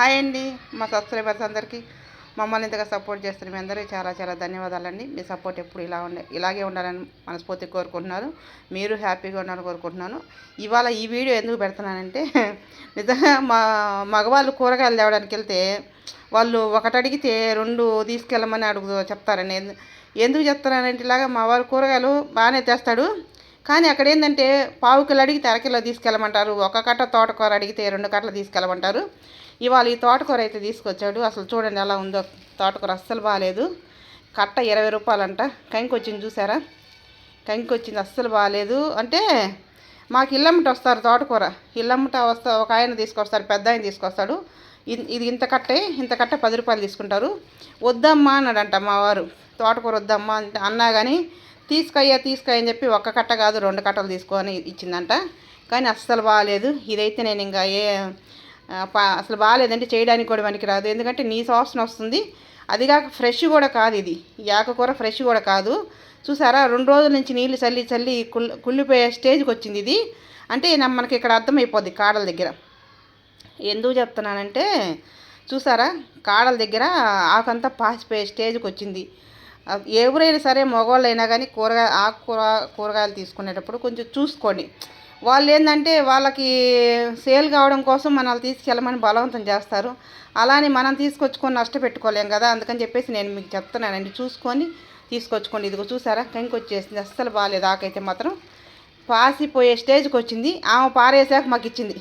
Hi అండి మా subscribers అందరికీ. మమ్మల్ని ఇంతగా సపోర్ట్ చేస్తున్న మీ అందరికీ చాలా చాలా ధన్యవాదాలండి. మీ సపోర్ట్ ఎప్పుడు ఇలా ఉండే ఇలాగే ఉండాలని మనస్ఫూర్తిగా కోరుకుంటున్నారు మీరు హ్యాపీగా ఉండాలని కోరుకుంటున్నాను. ఇవాళ ఈ వీడియో ఎందుకు పెడుతున్నానంటే నిజంగా మా మగవాళ్ళు కూరగాయలు తేవడానికి వెళ్తే వాళ్ళు ఒకటి అడిగితే రెండు తీసుకెళ్ళమని అడుగు చెప్తారండి. ఎందుకు చెప్తున్నానంటే ఇలాగా మా వారు కూరగాయలు బాగానే తెస్తాడు. కానీ అక్కడ ఏంటంటే పావు కిలో అడిగితే అరకిలో తీసుకెళ్ళమంటారు. ఒక కట్ట తోటకూర అడిగితే రెండు కట్టలు తీసుకెళ్ళమంటారు. ఇవాళ ఈ తోటకూర అయితే తీసుకొచ్చాడు. అసలు చూడండి ఎలా ఉందో. తోటకూర అస్సలు బాగాలేదు కట్ట ఇరవై రూపాయలంట. కంకి వచ్చింది చూసారా? కంకి వచ్చింది అస్సలు బాగాలేదు అంటే మాకు ఇల్లమ్మట వస్తారు తోటకూర. ఇల్లమ్మట వస్తా ఒక ఆయన తీసుకొస్తారు పెద్ద ఆయన తీసుకొస్తాడు. ఇది ఇంత కట్టే ఇంత కట్ట పది రూపాయలు తీసుకుంటారు. వద్దమ్మా అన్నాడంట మా వారు. తోటకూర వద్దమ్మా అంటే అన్నా కానీ తీసుకయ్యా తీసుకయ్యని చెప్పి ఒక్క కట్ట కాదు రెండు కట్టలు తీసుకొని ఇచ్చిందంట. కానీ అస్సలు బాగాలేదు ఇదైతే నేను ఇంకా ఏ అసలు బాగాలేదంటే చేయడానికి కూడా మనకి రాదు. ఎందుకంటే నీ వాసన వస్తుంది. అది కాక ఫ్రెష్ కూడా కాదు ఇది. ఈ ఫ్రెష్ కూడా కాదు. చూసారా? రెండు రోజుల నుంచి నీళ్ళు చల్లి చల్లి కుళ్ళు కుళ్ళిపోయే స్టేజ్కి వచ్చింది ఇది. అంటే మనకి ఇక్కడ అర్థమైపోద్ది కాడల దగ్గర. ఎందుకు చెప్తున్నానంటే చూసారా? కాడల దగ్గర ఆకంతా పాసిపోయే స్టేజ్కి వచ్చింది. ఎవరైనా సరే మగవాళ్ళైనా కానీ కూరగాయ ఆకుకూర కూరగాయలు తీసుకునేటప్పుడు కొంచెం చూసుకోండి. వాళ్ళు ఏంటంటే వాళ్ళకి సేల్ కావడం కోసం మనల్ని తీసుకెళ్ళమని బలవంతం చేస్తారు. అలానే మనం తీసుకొచ్చుకొని నష్టపెట్టుకోలేం కదా అందుకని చెప్పేసి నేను మీకు చెప్తున్నానండి. చూసుకొని తీసుకొచ్చుకోండి. ఇదిగో చూసారా? కంకి వచ్చేసింది అస్సలు బాగాలేదు ఆకైతే మాత్రం పాసిపోయే స్టేజ్కి వచ్చింది. ఆమె పారేసాక మాకు ఇచ్చింది.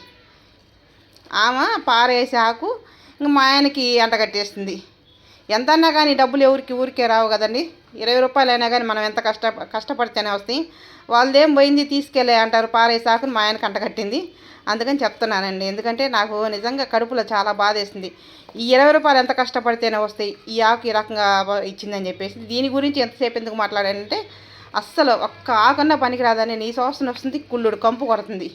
ఆమె పారేసాకు ఇంక మా ఆయనకి అంటగట్టేసింది. ఎంతన్నా కానీ డబ్బులు ఎవరికి ఊరికే రావు కదండి. ఇరవై రూపాయలు అయినా కానీ మనం ఎంత కష్ట కష్టపడితేనే వస్తాయి. వాళ్ళదేం పోయింది తీసుకెళ్ళే అంటారు పారేసి ఆకుని మా ఆయనకి అంటగట్టింది అందుకని చెప్తున్నానండి. ఎందుకంటే నాకు నిజంగా కడుపులో చాలా బాధేసింది ఈ ఇరవై రూపాయలు ఎంత కష్టపడితేనే వస్తాయి ఈ ఆకు ఈ రకంగా ఇచ్చిందని చెప్పేసి. దీని గురించి ఎంతసేపు ఎందుకు మాట్లాడానంటే అస్సలు ఒక్క ఆకన్నా పనికిరాదని నీ సోసన వస్తుంది కుళ్ళుడు కంపు కొడుతుంది.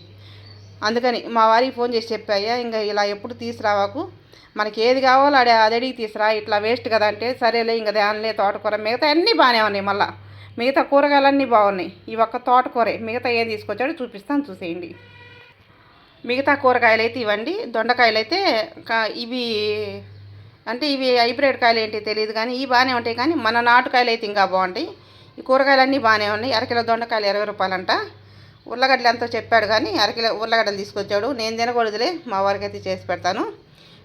అందుకని మా వారికి ఫోన్ చేసి చెప్పాయ్యా ఇంకా ఇలా ఎప్పుడు తీసుకురావాకు? మనకి ఏది కావాలో అడే అది అడిగి తీసురా ఇట్లా వేస్ట్ కదా అంటే సరేలే ఇంకా దానిలే తోటకూర మిగతా అన్నీ బాగానే ఉన్నాయి మళ్ళా. మిగతా కూరగాయలన్నీ బాగున్నాయి. ఈ ఒక్క తోటకూరే మిగతా ఏం తీసుకొచ్చాడో చూపిస్తాను చూసేయండి. మిగతా కూరగాయలు అయితే ఇవ్వండి. దొండకాయలు అయితే కా- ఇవి అంటే ఇవి హైబ్రిడ్ కాయలు ఏంటి తెలియదు కానీ ఇవి బాగానే ఉంటాయి కానీ మన నాటుకాయలు అయితే ఇంకా బాగుంటాయి. ఈ కూరగాయలన్నీ బాగానే ఉన్నాయి. అరకిలో దొండకాయలు ఇరవై రూపాయలంట. ఉర్లగడ్డలు ఎంతో చెప్పాడు కానీ అరకిలో ఉర్లగడ్డలు తీసుకొచ్చాడు. నేను తినకూడదులే మా వారికి అయితే చేసి పెడతాను.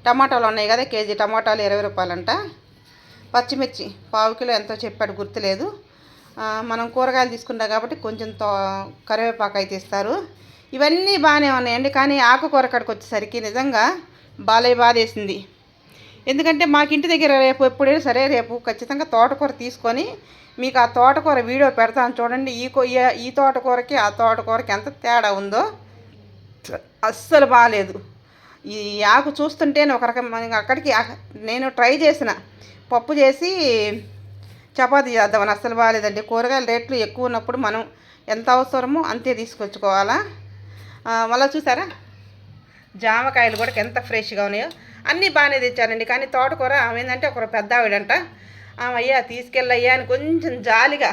టమాటాలు ఉన్నాయి కదా కేజీ టమాటాలు ఇరవై రూపాయలంట. పచ్చిమిర్చి పావు కిలో ఎంతో చెప్పాడు గుర్తులేదు. మనం కూరగాయలు తీసుకుంటాం కాబట్టి కొంచెం తో కరివేపాకు అయితే ఇస్తారు. ఇవన్నీ బాగానే ఉన్నాయండి కానీ ఆకుకూర కాడికి వచ్చేసరికి నిజంగా బాలే బాధేసింది. ఎందుకంటే మాకు ఇంటి దగ్గర రేపు ఎప్పుడైనా సరే రేపు ఖచ్చితంగా తోటకూర తీసుకొని మీకు ఆ తోటకూర వీడియో పెడతాను చూడండి. ఈ కూ- ఈ- ఈ తోటకూరకి ఆ తోటకూరకి ఎంత తేడా ఉందో అస్సలు బాగాలేదు ఈ ఆకు చూస్తుంటేనే ఒక రకం అక్కడికి నేను ట్రై చేసిన. పప్పు చేసి చపాతీ చేద్దామని అస్సలు బాగాలేదండి కూరగాయల రేట్లు ఎక్కువ ఉన్నప్పుడు మనం ఎంత అవసరమో అంతే తీసుకొచ్చుకోవాలా. మళ్ళీ చూసారా? జామకాయలు కూడా ఎంత ఫ్రెష్గా ఉన్నాయో. అన్నీ బాగానే తెచ్చారండి. కానీ తోటకూర ఆమె ఏంటంటే ఒకరు పెద్ద ఆవిడంట ఆమె అయ్యా తీసుకెళ్ళయ్యా అని కొంచెం జాలిగా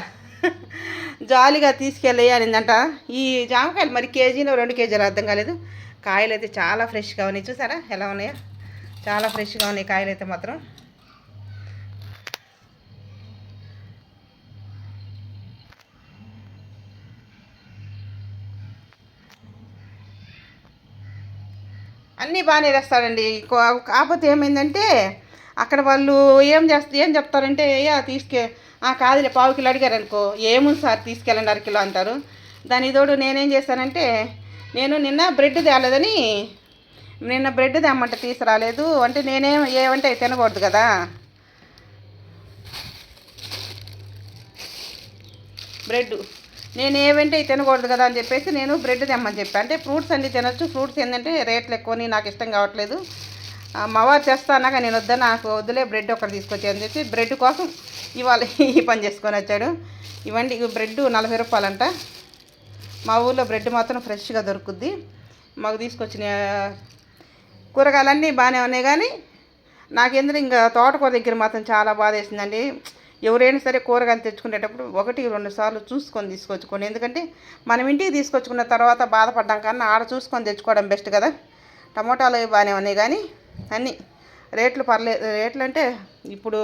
జాలిగా తీసుకెళ్ళయ్యా అనిందంట. ఈ జామకాయలు మరి కేజీలో రెండు కేజీలు అర్థం కాలేదు. కాయలు అయితే చాలా ఫ్రెష్గా ఉన్నాయి. చూసారా? ఎలా ఉన్నాయో? చాలా ఫ్రెష్గా ఉన్నాయి కాయలు అయితే మాత్రం. అన్నీ బాగానే తెస్తాడండి కాకపోతే ఏమైందంటే అక్కడ వాళ్ళు ఏం చేస్తారు ఏం చెప్తారంటే అయ్యా తీసుకే ఆ కాదులే పావు కిలో అడిగారు అనుకో ఏముంది సార్ తీసుకెళ్ళండి అర కిలో అంటారు. దాని తోడు నేనేం చేశానంటే నేను నిన్న బ్రెడ్ తేలేదని నిన్న బ్రెడ్ తెమ్మంటే తీసుకురాలేదు. అంటే నేనేం ఏమంటే అవి తినకూడదు కదా. బ్రెడ్ నేను ఏవంటే తినకూడదు కదా అని చెప్పేసి నేను బ్రెడ్ తెమ్మని చెప్పాను అంటే ఫ్రూట్స్ అన్నీ తినొచ్చు. ఫ్రూట్స్ ఏంటంటే రేట్లు ఎక్కువని నాకు ఇష్టం కావట్లేదు. మావారు మా తెస్తానాక నేను వద్దా నాకు వద్దులే బ్రెడ్ ఒకటి తీసుకొచ్చి అని చెప్పి బ్రెడ్ కోసం ఇవాళ ఈ పని చేసుకొని వచ్చాడు. ఇవ్వండి బ్రెడ్ నలభై రూపాయలంట. మా ఊర్లో బ్రెడ్ మాత్రం ఫ్రెష్గా దొరుకుద్ది. మాకు తీసుకొచ్చిన కూరగాయలన్నీ బాగానే ఉన్నాయి కానీ నాకెందుకు ఇంకా తోటకూర దగ్గర మాత్రం చాలా బాధ వేసిందండి ఎవరైనా సరే కూరగాయలు తెచ్చుకునేటప్పుడు ఒకటి రెండు సార్లు చూసుకొని తీసుకొచ్చుకోండి. ఎందుకంటే మనం ఇంటికి తీసుకొచ్చుకున్న తర్వాత బాధపడ్డాం కన్నా ఆడ చూసుకొని తెచ్చుకోవడం బెస్ట్ కదా. టమోటాలు బాగానే ఉన్నాయి కానీ అన్నీ రేట్లు పర్లేదు రేట్లు అంటే ఇప్పుడు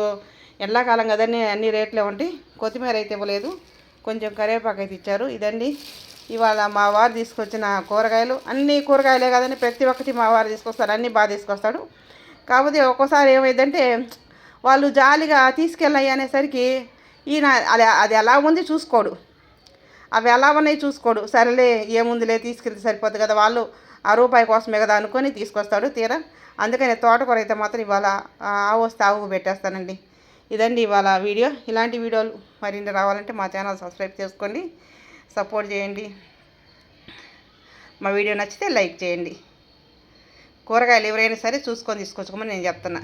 ఎండాకాలం కదండి అన్ని రేట్లే ఉంటాయి కొత్తిమీర అయితే ఇవ్వలేదు. కొంచెం కరివేపాకు అయితే ఇచ్చారు. ఇదండి. ఇవాళ మా వారు తీసుకొచ్చిన కూరగాయలు. అన్ని కూరగాయలే కదండి. ప్రతి ఒక్కటి మా వారు తీసుకొస్తారు. అన్నీ బాగా తీసుకొస్తాడు. కాకపోతే ఒక్కోసారి ఏమైందంటే వాళ్ళు జాలిగా తీసుకెళ్ళాయి అనేసరికి ఈయన అది అది ఎలా ఉంది చూసుకోడు. అవి ఎలా ఉన్నాయి చూసుకోడు. సరేలే ఏముందిలే తీసుకెళ్తే సరిపోద్ది కదా వాళ్ళు. ఆ రూపాయి కోసమే కదా అనుకొని తీసుకొస్తాడు తీరా. అందుకని తోటకూర అయితే మాత్రం ఇవాళ ఆవు వస్తే ఆవు పెట్టేస్తానండి. ఇదండి ఇవాళ వీడియో. ఇలాంటి వీడియోలు మరిన్ని రావాలంటే మా ఛానల్ సబ్స్క్రైబ్ చేసుకోండి. సపోర్ట్ చేయండి. మా వీడియో నచ్చితే లైక్ చేయండి. కూరగాయలు ఎవరైనా సరే చూసుకొని తీసుకొచ్చుకోమని నేను చెప్తున్నా.